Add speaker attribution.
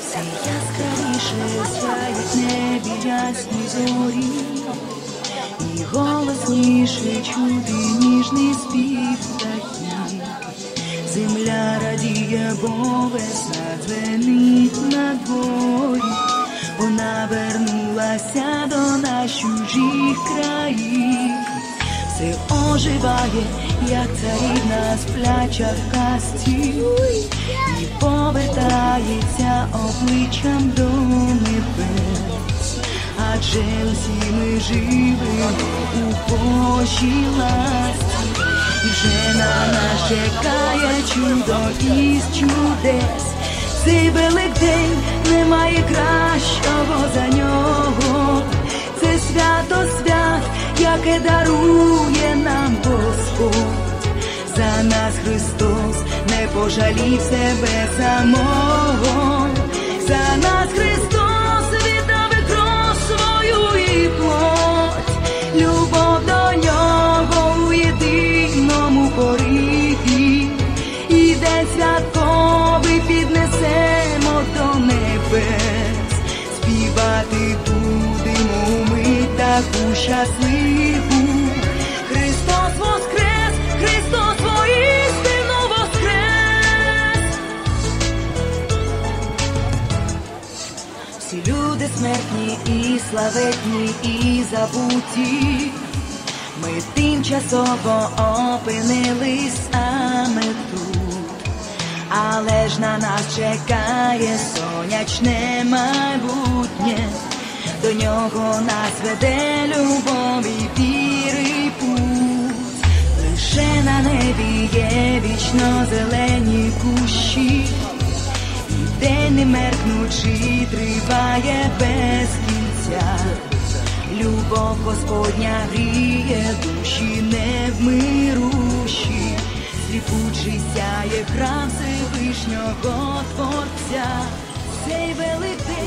Speaker 1: все яскравіше сяють небі ясні зорі, і голосніше чути ніжний спів птахів. Земля радіє, бо весна дзвенить вона вернулася до нас чужих країв, все оживає, як царівна спляча в казці, і повертається обличчям до небес, адже усі ми живемо у Божій ласці. І вже на нас чекає чудо із чудес. Цей великдень немає кращого за нього. Це свято свят, яке дарує нам Господь. За нас Христос не пожалів себе самого. За нас Христос віддав кров свою. Любов до нього у єдиному пориві. І день святковий піднесемо до небес. Співати будемо ми таку щасливу. Смертні і славетні, і забуті. Ми тимчасово опинились саме тут, але ж на нас чекає сонячне майбутнє, до нього нас веде любов і віри путь. Лише на небі є вічно зелені кущі, триває без кінця. Любов Господня гріє душі невмирущі, сліпучий сяє храм Всевишнього Творця, цей великий